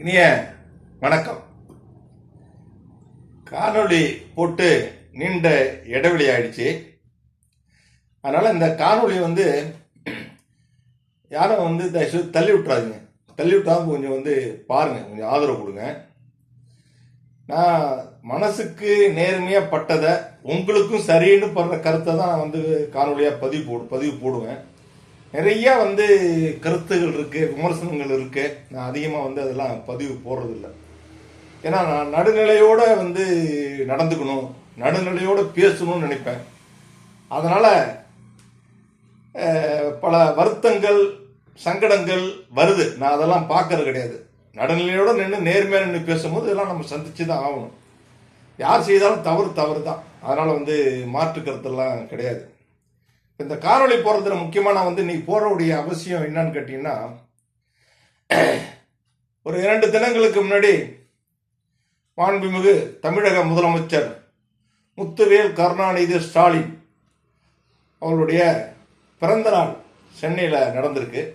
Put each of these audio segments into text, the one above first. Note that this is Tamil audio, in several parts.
இனிய வணக்கம். காணொளி போட்டு நீண்ட இடைவெளி ஆயிடுச்சு. அதனால் இந்த காணொளி வந்து யாரும் வந்து தயவுசெய்து தள்ளி விட்டுறாதீங்க. தள்ளி விட்டாலும் கொஞ்சம் வந்து பாருங்கள் கொஞ்சம் ஆதரவு கொடுங்க. நான் மனசுக்கு நேர்மையாக பட்டதை உங்களுக்கும் சரின்னு படுற கருத்தை தான் நான் வந்து காணொலியாக பதிவு போடு பதிவு போடுவேன். நிறைய வந்து கருத்துகள் இருக்கு விமர்சனங்கள் இருக்கு. நான் அதிகமாக வந்து அதெல்லாம் பதிவு போடுறதில்ல. ஏன்னா நான் நடுநிலையோட வந்து நடந்துக்கணும் நடுநிலையோடு பேசணும்னு நினைப்பேன். அதனால் பல வருத்தங்கள் சங்கடங்கள் வருது. நான் அதெல்லாம் பார்க்கறது கிடையாது. நடுநிலையோடு நின்று நேர்மையாக நின்று பேசும்போது இதெல்லாம் நம்ம சந்திச்சு தான் ஆகணும். யார் செய்தாலும் தவறு தவறு தான் அதனால் வந்து மாற்று கருத்தெல்லாம் கிடையாது. இந்த காணொளி போடுறதுல முக்கியமாக நான் வந்து நீ போறவுடைய அவசியம் என்னன்னு கேட்டீங்கன்னா ஒரு இரண்டு தினங்களுக்கு முன்னாடி மாண்புமிகு தமிழக முதலமைச்சர் முத்துவேல் கருணாநிதி ஸ்டாலின் அவருடைய பிறந்த நாள் சென்னையில் நடந்திருக்கு.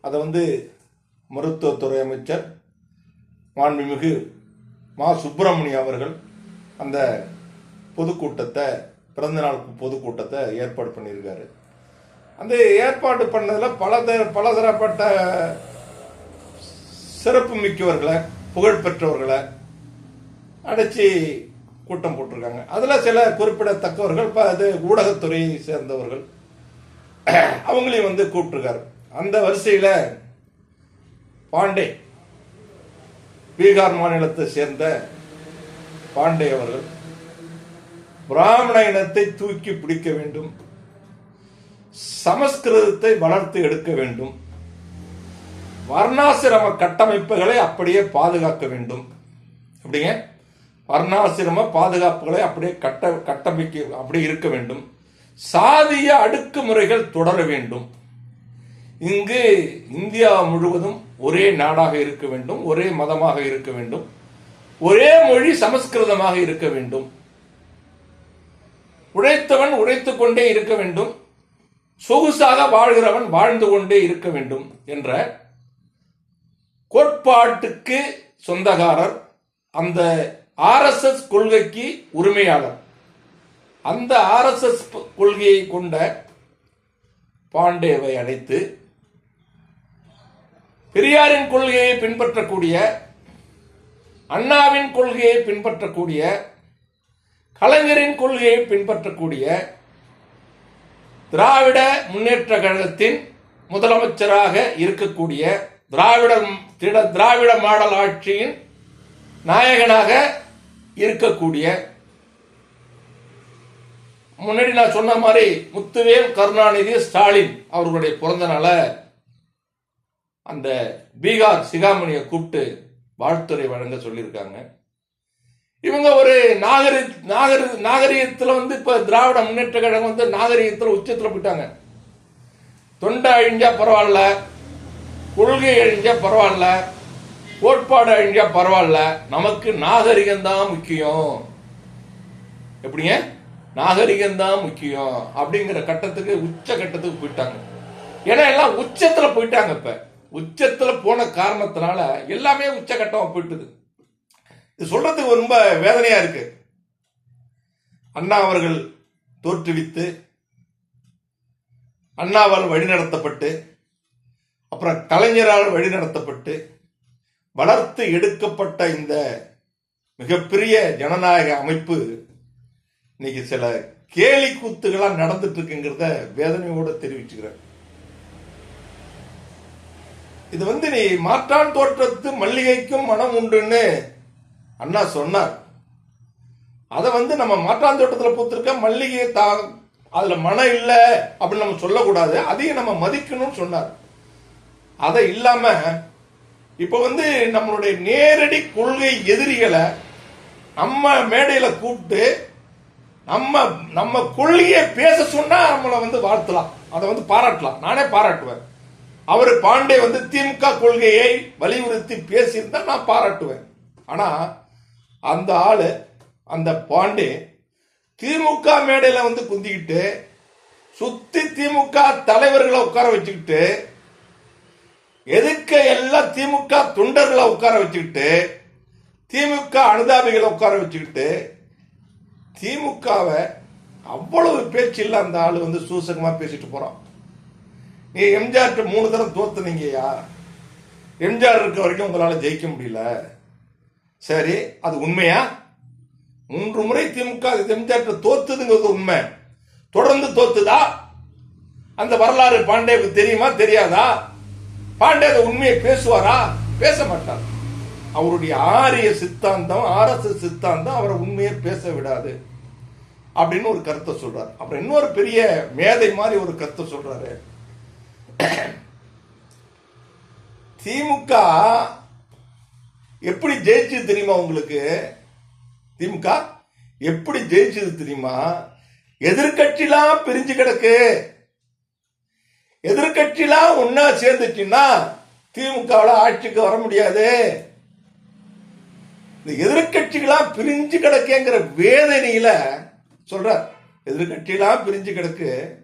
அதை வந்து மருத்துவத்துறை அமைச்சர் மாண்புமிகு மா சுப்பிரமணியம் அவர்கள் அந்த பொதுக்கூட்டத்தை பிறந்தநாள் பொதுக்கூட்டத்தை ஏற்பாடு பண்ணியிருக்காரு. அந்த ஏற்பாடு பண்ணதில் பல பலதரப்பட்ட சிறப்பு மிக்கவர்களை புகழ் பெற்றவர்களை அடைச்சி கூட்டம் போட்டிருக்காங்க. அதில் சில குறிப்பிடத்தக்கவர்கள் இப்போ அது ஊடகத்துறையை சேர்ந்தவர்கள் அவங்களையும் வந்து கூப்பிட்டுருக்காரு. அந்த வரிசையில் பாண்டே பீகார் மாநிலத்தை சேர்ந்த பாண்டே அவர்கள் பிராமண இனத்தை தூக்கி பிடிக்க வேண்டும். சமஸ்கிருதத்தை வளர்த்து எடுக்க வேண்டும். வர்ணாசிரம கட்டமைப்புகளை அப்படியே பாதுகாக்க வேண்டும். அப்படிங்க வர்ணாசிரம பாதுகாப்புகளை அப்படியே கட்ட கட்டமைக்க அப்படியே இருக்க வேண்டும். சாதிய அடுக்குமுறைகள் தொடர வேண்டும். இங்கு இந்தியா முழுவதும் ஒரே நாடாக இருக்க வேண்டும் ஒரே மதமாக இருக்க வேண்டும் ஒரே மொழி சமஸ்கிருதமாக இருக்க வேண்டும். உழைத்தவன் உழைத்து கொண்டே இருக்க வேண்டும். சொகுசாக வாழ்கிறவன் வாழ்ந்து கொண்டே இருக்க வேண்டும் என்ற கோட்பாட்டுக்கு சொந்தக்காரர் அந்த ஆர்எஸ்எஸ் கொள்கைக்கு உரிமையாளர். அந்த ஆர்எஸ்எஸ் கொள்கையை கொண்ட பாண்டேவை அழைத்து பெரியாரின் கொள்கையை பின்பற்றக்கூடிய அண்ணாவின் கொள்கையை பின்பற்றக்கூடிய கலைஞரின் கொள்கையை பின்பற்றக்கூடிய திராவிட முன்னேற்ற கழகத்தின் முதலமைச்சராக இருக்கக்கூடிய திராவிட திட- திராவிட மாடல் ஆட்சியின் நாயகனாக இருக்கக்கூடிய முன்னாடி நான் சொன்ன மாதிரி முத்துவேல் கருணாநிதி ஸ்டாலின் அவர்களுடைய பிறந்தனால அந்த பீகார் சிகாமணியை கூப்பிட்டு வாழ்த்துறை வழங்க சொல்லியிருக்காங்க. இவங்க ஒரு நாகரி நாகரி நாகரிகத்தில் வந்து இப்போ திராவிட முன்னேற்ற கழகம் வந்து நாகரிகத்தில் உச்சத்தில் போயிட்டாங்க. தொண்டை அழிஞ்சா பரவாயில்ல கொள்கை அழிஞ்சா பரவாயில்ல கோட்பாடு அழிஞ்சா பரவாயில்ல நமக்கு நாகரிகம் தான் முக்கியம். எப்படிங்க? நாகரிகம்தான் முக்கியம் அப்படிங்கிற கட்டத்துக்கு உச்ச கட்டத்துக்கு போயிட்டாங்க. ஏன்னா எல்லாம் உச்சத்தில் போயிட்டாங்க இப்போ. உச்சத்தில் போன காரணத்தினால எல்லாமே உச்சகட்டமா போயிட்டுது. இது சொல்றதுக்கு ரொம்ப வேதனையா இருக்கு. அண்ணா அவர்கள் தோற்றுவித்து அண்ணாவால் வழிநடத்தப்பட்டு அப்புறம் கலைஞரால் வழிநடத்தப்பட்டு வளர்த்து எடுக்கப்பட்ட இந்த மிகப்பெரிய ஜனநாயக அமைப்பு இன்னைக்கு சில கேலி கூத்துகளாக நடந்துட்டு இருக்குங்கிறத வேதனையோட தெரிவிச்சுக்கிறேன். இது வந்து நீ மாற்றான் தோற்றத்து மல்லிகைக்கும் மனம் உண்டுன்னு அண்ணா சொன்னார். அதை வந்து நம்ம மாற்றாந்தோட்டத்தில் பூத்திருக்க மல்லிகை தா அதில் மனம் இல்லை அப்படின்னு நம்ம சொல்லக்கூடாது. அதையும் நம்ம மதிக்கணும்னு சொன்னார். அதை இல்லாம இப்போ வந்து நம்மளுடைய நேரடி கொள்கை எதிரிகளை நம்ம மேடையில் கூப்பிட்டு நம்ம நம்ம கொள்கையை பேச சொன்னா நம்மளை வந்து வாழ்த்தலாம். அதை வந்து பாராட்டலாம். நானே பாராட்டுவேன். அவர் பாண்டே வந்து திமுக கொள்கையை வலியுறுத்தி பேசியிருந்தா நான் பாராட்டுவேன். ஆனால் அந்த ஆளு அந்த பாண்டே திமுக மேடையில் வந்து குந்திக்கிட்டு சுத்தி திமுக தலைவர்களை உட்கார வச்சுக்கிட்டு எதுக்க எல்லாம் திமுக தொண்டர்களை உட்கார வச்சுக்கிட்டு திமுக அனுதாபிகளை உட்கார வச்சுக்கிட்டு திமுகவை அவ்வளவு பேச்சு இல்லை அந்த ஆள் வந்து சூசகமாக பேசிட்டு போறான். நீ எம்ஜிஆர் மூணு தரம் தோத்துனீங்கய்யா. எம்ஜிஆர் இருக்க வரைக்கும் உங்களால் ஜெயிக்க முடியல. சரி அது உண்மையா? மூன்று முறை திமுக எம்ஜிஆர் தோத்துதுங்கிறது உண்மை. தொடர்ந்து தோத்துதா? அந்த வரலாறு பாண்டேவுக்கு தெரியுமா தெரியாதா? பாண்டே அந்த உண்மையை பேசுவாரா? பேச மாட்டார். அவருடைய ஆரிய சித்தாந்தம் ஆர்எஸ்எஸ் சித்தாந்தம் அவரை உண்மையை பேச விடாது. அப்படின்னு ஒரு கருத்தை சொல்றாரு. அப்புறம் இன்னொரு பெரிய மேதை மாதிரி ஒரு கருத்தை சொல்றாரு. திமுக எப்படி ஜெயிச்சது தெரியுமா உங்களுக்கு? திமுக எப்படி ஜெயிச்சது தெரியுமா? எதிர்கட்சிலாம் பிரிஞ்சு கிடக்கு. எதிர்கட்சிலாம் ஒன்னா சேர்ந்துச்சுன்னா திமுகவில் ஆட்சிக்கு வர முடியாது. இந்த எதிர்கட்சிகளாம் பிரிஞ்சு கிடக்குங்கிற வேதனையில சொல்றார். எதிர்கட்சியெல்லாம் பிரிஞ்சு கிடக்கு.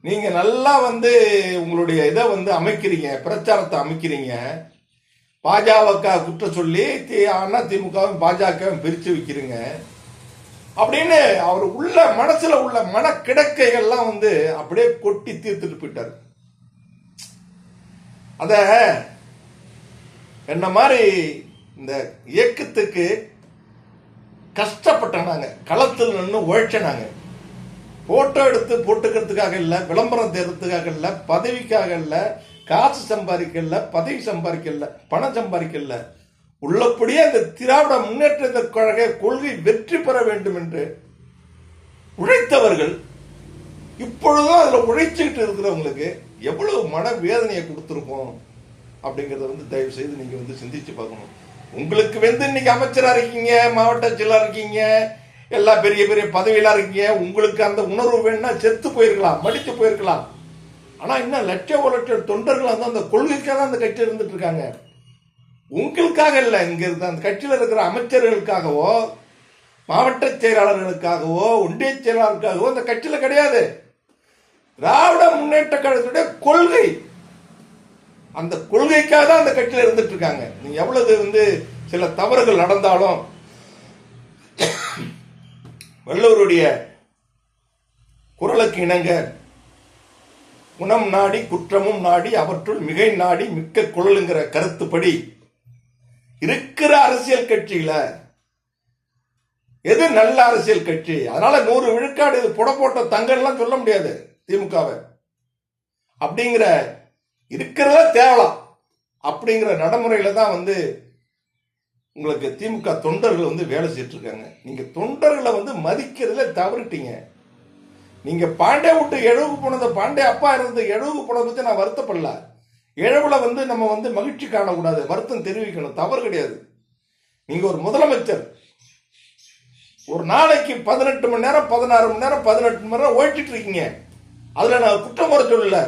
நீங்க நல்லா வந்து உங்களுடைய இதை வந்து அமைக்கிறீங்க பிரச்சாரத்தை அமைக்கிறீங்க. பாஜக குற்றம் சொல்லி தி- அண்ணா திமுகவும் பாஜகவும் பிரித்து வைக்கிறீங்க. அப்படின்னு அவர் உள்ள மனசுல உள்ள மன கிடக்கைகள்லாம் வந்து அப்படியே கொட்டி தீர்த்துட்டு போயிட்டார். அத என்ன மாதிரி இந்த இயக்கத்துக்கு கஷ்டப்பட்டனாங்க களத்தில் நின்று உழைச்சனாங்க போட்டோ எடுத்து போட்டுக்கிறதுக்காக இல்லை விளம்பரம் தேர்றதுக்காக இல்லை பதவிக்காக இல்லை காசு சம்பாதிக்கல பதவி சம்பாதிக்கல பணம் சம்பாதிக்கல. உள்ளபடியே அந்த திராவிட முன்னேற்ற கழக கொள்கை வெற்றி பெற வேண்டும் என்று உழைத்தவர்கள் இப்பொழுதும் அதில் உழைச்சுக்கிட்டு இருக்கிறவங்களுக்கு எவ்வளவு மன வேதனையை கொடுத்துருக்கோம் அப்படிங்கிறத வந்து தயவு செய்து நீங்க வந்து சிந்திச்சு பார்க்கணும். உங்களுக்கு வந்து இன்னைக்கு அமைச்சராக இருக்கீங்க மாவட்ட செயலா இருக்கீங்க எல்லா பெரிய பெரிய பதவியெல்லாம் இருக்கீங்க உங்களுக்கு அந்த உணர்வு வேணும்னா செத்து போயிருக்கலாம் மடித்து போயிருக்கலாம். ஆனால் இன்னும் லட்சம் ஒரு லட்சம் தொண்டர்கள் வந்து அந்த கொள்கைக்காக தான் அந்த கட்சி இருந்துட்டு இருக்காங்க. உங்களுக்காக இல்லை இங்கே இருந்த அந்த கட்சியில் இருக்கிற அமைச்சர்களுக்காகவோ மாவட்ட செயலாளர்களுக்காகவோ ஒன்றிய செயலாளருக்காகவோ அந்த கட்சியில் கிடையாது. திராவிட முன்னேற்ற கழகத்துடைய கொள்கை. அந்த கொள்கைக்காக தான் அந்த கட்சியில் இருந்துட்டு இருக்காங்க. நீங்கள் எவ்வளவு வந்து சில தவறுகள் நடந்தாலும் வள்ளுவருடைய குரலுக்கு இணங்க குணம் நாடி குற்றமும் நாடி அவற்றுள் மிகை நாடி மிக்க குரலுங்கிற கருத்துப்படி இருக்கிற அரசியல் கட்சியில எது நல்ல அரசியல் கட்சி? அதனால நூறு விழுக்காடு இது புட போட்ட தங்கள்லாம் சொல்ல முடியாது திமுகவை. அப்படிங்கிற இருக்கிறத தேவலாம் அப்படிங்கிற நடைமுறையில தான் வந்து உங்களுக்கு திமுக தொண்டர்கள் வந்து வேலை செய்யிட்டு இருக்காங்க. நீங்க தொண்டர்களை வந்து மதிக்கிறதுல தவறிட்டீங்க. நீங்க பாண்டே விட்டு எழுவு போனது பாண்டே அப்பா இருந்தது எழுவு போனதை பத்தி நான் வருத்தப்படல. எழுவுல வந்து நம்ம வந்து மகிழ்ச்சி காணக்கூடாது வருத்தம் தெரிவிக்கணும் தவறு கிடையாது. நீங்க ஒரு முதலமைச்சர். ஒரு நாளைக்கு பதினெட்டு மணி நேரம் பதினாறு மணி நேரம் பதினெட்டு மணி நேரம் ஓட்டிட்டு இருக்கீங்க. அதுல நான் குற்றம் குறை சொல்லல.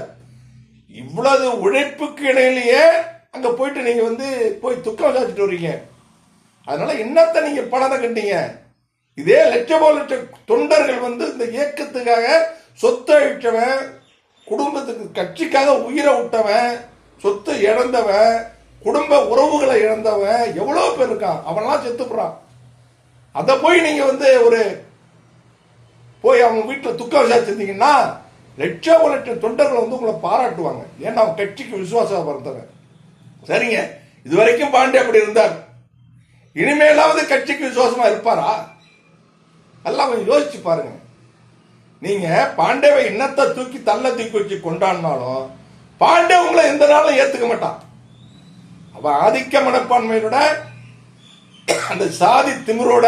இவ்வளவு உழைப்புக்கு இடையிலேயே அங்க போயிட்டு நீங்க வந்து போய் துக்கம் சாச்சிட்டு வர்றீங்க அதனால என்னத்த நீங்க பணத்தை கண்டீங்க இதே லட்சமோ லட்சம் தொண்டர்கள் வந்து இந்த இயக்கத்துக்காக சொத்தை அழிச்சவன் குடும்பத்துக்கு கட்சிக்காக உயிரை விட்டவன் சொத்து இழந்தவன் குடும்ப உறவுகளை இழந்தவன் எவ்வளோ பேர் இருக்கான்? அவன்லாம் செத்துப்புறான் அதை போய் நீங்க வந்து ஒரு போய் அவங்க வீட்டில் துக்கம் விசாரிச்சிருந்தீங்கன்னா லட்சம் லட்சம் தொண்டர்கள் வந்து உங்களை பாராட்டுவாங்க. ஏன்னா அவன் கட்சிக்கு விசுவாசம் பிறந்தவன். சரிங்க. இது வரைக்கும் பாண்டே அப்படி இருந்தார். இனிமேலாவது கட்சிக்கு விசுவாசமா இருப்பாரா? எல்லாம் கொஞ்சம் யோசிச்சு பாருங்க. நீங்க பாண்டேவை இன்னத்தை தூக்கி தள்ள தூக்கி வச்சு கொண்டாடினாலும் பாண்டே உங்களை எந்த நாளும் ஏத்துக்க மாட்டான். அவன் ஆதிக்க மனப்பான்மையோட அந்த சாதி திமிரோட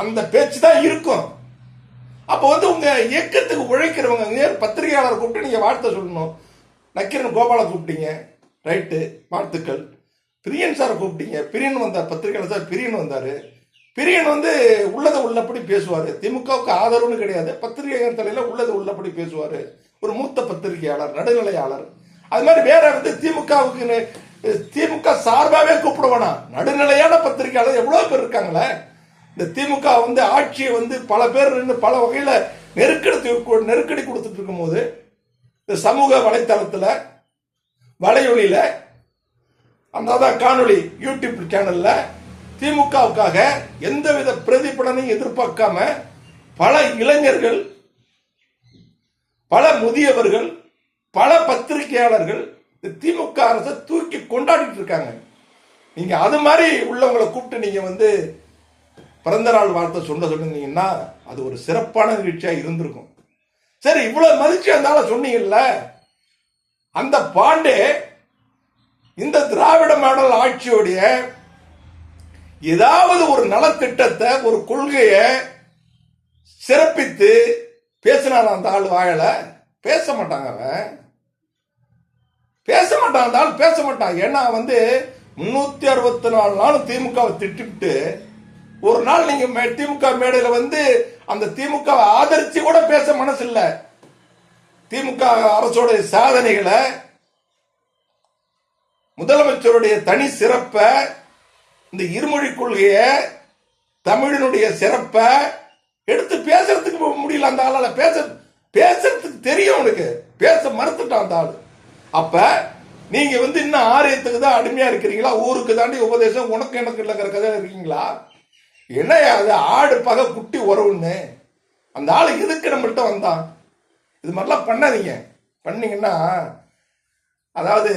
அந்த பேச்சு தான் இருக்கும். அப்போ வந்து உங்க இயக்கத்துக்கு உழைக்கிறவங்க பத்திரிகையாளர் கூப்பிட்டு நீங்க வாழ்த்த சொல்லணும்? நக்கீரன் கோபாலை கூப்பிட்டீங்க ரைட்டு வாழ்த்துக்கள். பிரியன் சார் கூப்பிட்டீங்க பிரியன் வந்தார் பத்திரிகையாளர் சார் பிரியன் வந்தார். பிரியன் வந்து உள்ளதை உள்ளபடி பேசுவார். திமுகவுக்கு ஆதரவுன்னு கிடையாது. பத்திரிகையாளர் தலையில் உள்ளதை உள்ளபடி பேசுவார். ஒரு மூத்த பத்திரிகையாளர் நடுநிலையாளர். அது மாதிரி வேற வந்து திமுகவுக்கு திமுக சார்பாகவே கூப்பிடுவானா? நடுநிலையான பத்திரிகையாளர் எவ்வளோ பேர் இருக்காங்களே? இந்த திமுக வந்து ஆட்சியை வந்து பல பேர் நின்று பல வகையில் நெருக்கடி நெருக்கடி கொடுத்துட்டு இருக்கும்போது இந்த சமூக வலைத்தளத்தில் வலையொலியில் அந்த காணொலி யூடியூப் சேனலில் திமுகவுக்காக எந்தவித பிரதிபலனையும் எதிர்பார்க்காம பல இளைஞர்கள் பல முதியவர்கள் பல பத்திரிகையாளர்கள் திமுக அரசை தூக்கி கொண்டாடிட்டு இருக்காங்க. நீங்க அது மாதிரி உள்ளவங்களை கூப்பிட்டு நீங்க வந்து பிறந்த நாள் வார்த்தை சொல்ல சொன்னீங்கன்னா அது ஒரு சிறப்பான நிகழ்ச்சியா இருந்திருக்கும். சரி இவ்வளவு மதிச்சு அந்த சொன்னீங்கல்ல? அந்த பாண்டே இந்த திராவிட மாடல் ஆட்சியோடைய ஏதாவது ஒரு நலத்திட்டத்தை ஒரு கொள்கையை சிறப்பித்து பேசினான் அந்த ஆள் வாயல? பேச மாட்டாங்க அவன். பேச மாட்டான் அந்த ஆள் பேச மாட்டான். ஏன்னா வந்து முன்னூத்தி அறுபத்தி நாலு நாளும் திமுகவை திட்டிவிட்டு ஒரு நாள் நீங்க மே- திமுக மேடையில வந்து அந்த திமுகவை ஆதரிச்சு கூட பேச மனசு இல்ல திமுக அரசோடைய சாதனைகளை முதலமைச்சருடைய தனி சிறப்பை இந்த இருமொழி கொள்கைய தமிழினுடைய சிறப்பை எடுத்து பேசுறதுக்கு முடியல அந்த ஆளால. பேச பேசுறதுக்கு தெரியும் அவனுக்கு. பேச மறுத்துட்டான் அந்த ஆளு. அப்ப நீங்க வந்து இன்னும் ஆரியத்துக்கு தான் அடிமையா இருக்கிறீங்களா? ஊருக்கு தாண்டி உபதேசம் உனக்கு எனக்கு இல்லைங்கிற கதையில இருக்கீங்களா? என்னையா அது? ஆடு பகை குட்டி உறவுன்னு. அந்த ஆள் எதுக்கு நம்மள்கிட்ட வந்தான்? இது மாதிரிலாம் பண்ணாதீங்க. பண்ணீங்கன்னா அதாவது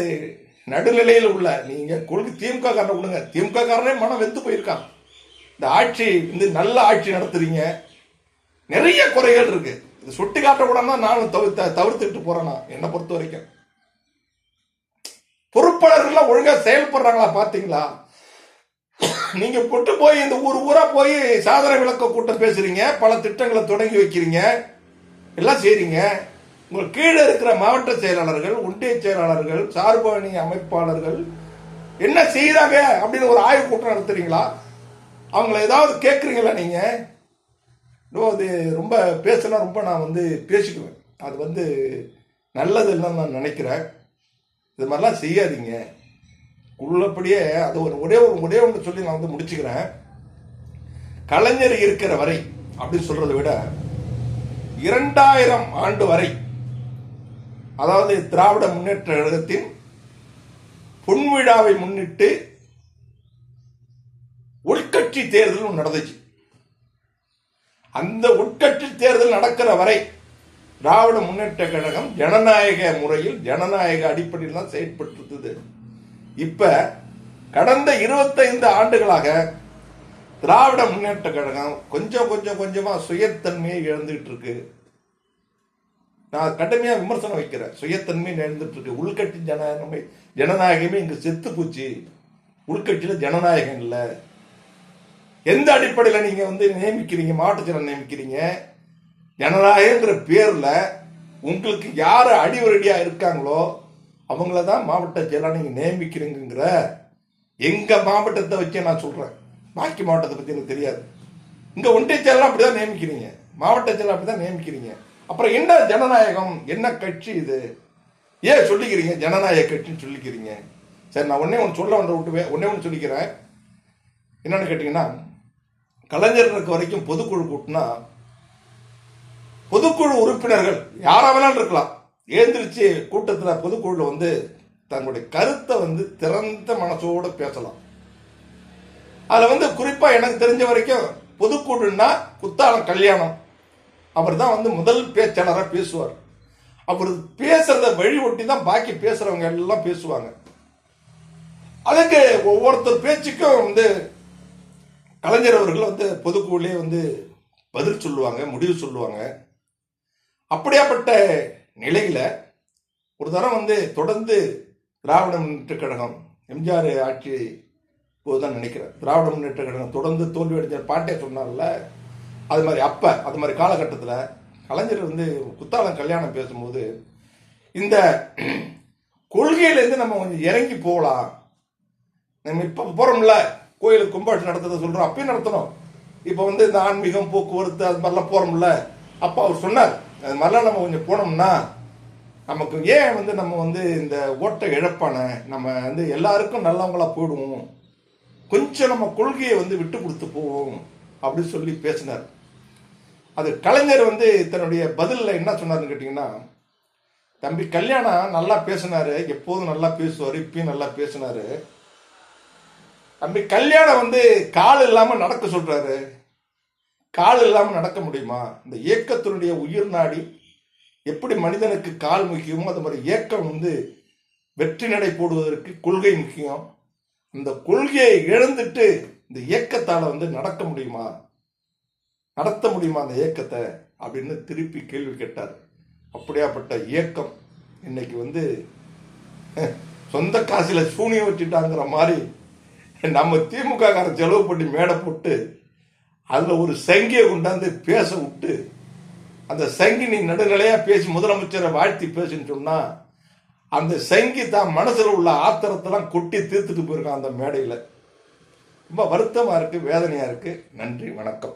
நடுநிலையில் உள்ள நீங்கள் கொள்கை திமுக காரனை விடுங்க. திமுக காரனே மனம் வெந்து போயிருக்கான். இந்த ஆட்சி வந்து நல்ல ஆட்சி நடத்துறீங்க. நிறைய குறைகள் இருக்கு. இது சுட்டி காட்ட கூட தான் நானும் தவிர்த்த தவிர்த்துட்டு போறேன் என்னை பொறுத்த வரைக்கும். பொறுப்பாளர்கள்லாம் ஒழுங்கா செயல்படுறாங்களா பாத்தீங்களா நீங்க கொண்டு போய் இந்த ஊர் ஊரா போய் சாதனை விளக்க கூட்டம் பேசுறீங்க பல திட்டங்களை தொடங்கி வைக்கிறீங்க எல்லாம் செய்றீங்க. உங்கள் கீழே இருக்கிற மாவட்ட செயலாளர்கள் ஒன்றிய செயலாளர்கள் சார்பணி அமைப்பாளர்கள் என்ன செய்யறாங்க அப்படின்னு ஒரு ஆய்வு கூட்டம் நடத்துறீங்களா? அவங்கள ஏதாவது கேட்குறீங்களா நீங்க? ஓ, அது ரொம்ப பேசினா ரொம்ப நான் வந்து பேசிக்குவேன். அது வந்து நல்லது இல்லைன்னு நான் நினைக்கிறேன். இது மாதிரிலாம் செய்யாதீங்க. உள்ளபடியே அது ஒரு ஒரே ஒரு ஒரே ஒன்று சொல்லி நான் வந்து முடிச்சுக்கிறேன். கலைஞர் இருக்கிற வரை அப்படின்னு சொல்றதை விட இரண்டாயிரம் ஆண்டு வரை அதாவது திராவிட முன்னேற்ற கழகத்தின் பொன்விழாவை முன்னிட்டு உள்கட்சி தேர்தல் நடந்துச்சு. அந்த உட்கட்சி தேர்தல் நடக்கிற வரை திராவிட முன்னேற்ற கழகம் ஜனநாயக முறையில் ஜனநாயக அடிப்படையில் தான் செயல்பட்டு இருந்தது இப்ப கடந்த 25 ஆண்டுகளாக திராவிட முன்னேற்ற கழகம் கொஞ்சம் கொஞ்சம் கொஞ்சமா சுயத்தன்மையை இழந்துகிட்டு இருக்கு. நான் கடுமையாக விமர்சனம் வைக்கிறேன். சுயத்தன்மை நடந்துட்டு இருக்கு உள்கட்சி ஜனநாயகமே ஜனநாயகமே இங்கே செத்து போச்சு. உள்கட்சியில் ஜனநாயகம் இல்லை. எந்த அடிப்படையில் நீங்கள் வந்து நியமிக்கிறீங்க? மாவட்ட நியமிக்கிறீங்க? ஜனநாயகங்கிற பேரில் உங்களுக்கு யார் அடிவரடியாக இருக்காங்களோ அவங்கள தான் மாவட்ட செயலாக நீங்கள் நியமிக்கிறீங்கிற எங்கள் மாவட்டத்தை வச்சே நான் சொல்கிறேன் பாக்கி மாவட்டத்தை பற்றி எனக்கு தெரியாது. இங்கே ஒன்றிய செயலாளர் அப்படிதான் நியமிக்கிறீங்க. மாவட்ட செயலாளர் அப்படிதான் நியமிக்கிறீங்க. அப்புறம் என்ன ஜனநாயகம்? என்ன கட்சி இது? ஏன் சொல்லிக்கிறீங்க? ஜனநாயக கட்சின்னு சொல்லிக்கிறீங்க. சரி நான் ஒன்னே ஒன்று சொல்ல வந்து விட்டுவேன் ஒன்னே ஒன்று சொல்லிக்கிறேன். என்னன்னு கேட்டீங்கன்னா கலைஞர் இருக்க வரைக்கும் பொதுக்குழு கூட்டினா பொதுக்குழு உறுப்பினர்கள் யாரா வேணாலும் இருக்கலாம். எழுந்திரிச்சு கூட்டத்தில் பொதுக்குழுல வந்து தங்களுடைய கருத்தை வந்து திறந்த மனசோடு பேசலாம். அதில் வந்து குறிப்பாக எனக்கு தெரிஞ்ச வரைக்கும் பொதுக்குழுன்னா குத்தாலம் கல்யாணம். அவர் தான் வந்து முதல் பேச்சாளராக பேசுவார். அவர் பேசுறத வழி ஒட்டி தான் பாக்கி பேசுறவங்க எல்லாம் பேசுவாங்க. அதுக்கு ஒவ்வொருத்தர் பேச்சுக்கும் வந்து கலைஞர் அவர்கள் வந்து பொதுக்குழுலே வந்து பதில் சொல்லுவாங்க முடிவு சொல்லுவாங்க. அப்படியாப்பட்ட நிலையில ஒரு தரம் வந்து தொடர்ந்து திராவிட முன்னேற்ற கழகம் எம்ஜிஆர் ஆட்சி போதுதான் நினைக்கிறேன். திராவிட முன்னேற்ற கழகம் தொடர்ந்து தோல்வி அடைஞ்ச பாட்டே சொன்னார்ல அது மாதிரி அப்போ அது மாதிரி காலகட்டத்தில் கலைஞர் வந்து குத்தாலம் கல்யாணம் பேசும்போது இந்த கொள்கையிலேருந்து நம்ம கொஞ்சம் இறங்கி போகலாம். நம்ம இப்போ போகிறோம்ல கோயிலுக்கு கும்பாட்சி நடத்துறத சொல்கிறோம் அப்பயும் நடத்தணும். இப்போ வந்து இந்த ஆன்மீகம் போக்குவரத்து அது மாதிரிலாம் போகிறோம்ல அப்போ அவர் சொன்னார் அது மாதிரிலாம் நம்ம கொஞ்சம் போனோம்னா நமக்கு ஏன் வந்து நம்ம வந்து இந்த ஓட்டை இழப்பான நம்ம வந்து எல்லாருக்கும் நல்லவங்களா போயிடுவோம். கொஞ்சம் நம்ம கொள்கையை வந்து விட்டு கொடுத்து போவோம் அப்படின்னு சொல்லி பேசினார். அது கலைஞர் வந்து தன்னுடைய பதிலில் என்ன சொன்னார்னு கேட்டிங்கன்னா தம்பி கல்யாணம் நல்லா பேசினாரு. எப்போதும் நல்லா பேசுவார் இப்பயும் நல்லா பேசினாரு. தம்பி கல்யாணம் வந்து கால் இல்லாமல் நடக்க சொல்கிறாரு கால் இல்லாமல் நடக்க முடியுமா? இந்த இயக்கத்தினுடைய உயிர் நாடி எப்படி மனிதனுக்கு கால் முக்கியமோ அது மாதிரி இயக்கம் வந்து வெற்றி நடை போடுவதற்கு கொள்கை முக்கியம். இந்த கொள்கையை இழந்துட்டு இந்த இயக்கத்தால் வந்து நடக்க முடியுமா? நடத்த முடியுமா அந்த இயக்கத்தை? அப்படின்னு திருப்பி கேள்வி கேட்டார். அப்படியாப்பட்ட இயக்கம் இன்னைக்கு வந்து சொந்த காசில் சூனியம் வச்சுட்டாங்கிற மாதிரி நம்ம திமுக காரன் செலவு பண்ணி மேடை போட்டு அதில் ஒரு சங்கியை கொண்டாந்து பேச விட்டு அந்த சங்கி நீ நடுநிலையாக பேசி முதலமைச்சரை வாழ்த்தி பேசுன்னு சொன்னால் அந்த சங்கி தான் மனசில் உள்ள ஆத்திரத்தெல்லாம் கொட்டி தீர்த்துட்டு போயிருக்கான் அந்த மேடையில். ரொம்ப வருத்தமாக இருக்குது வேதனையாக இருக்குது நன்றி வணக்கம்.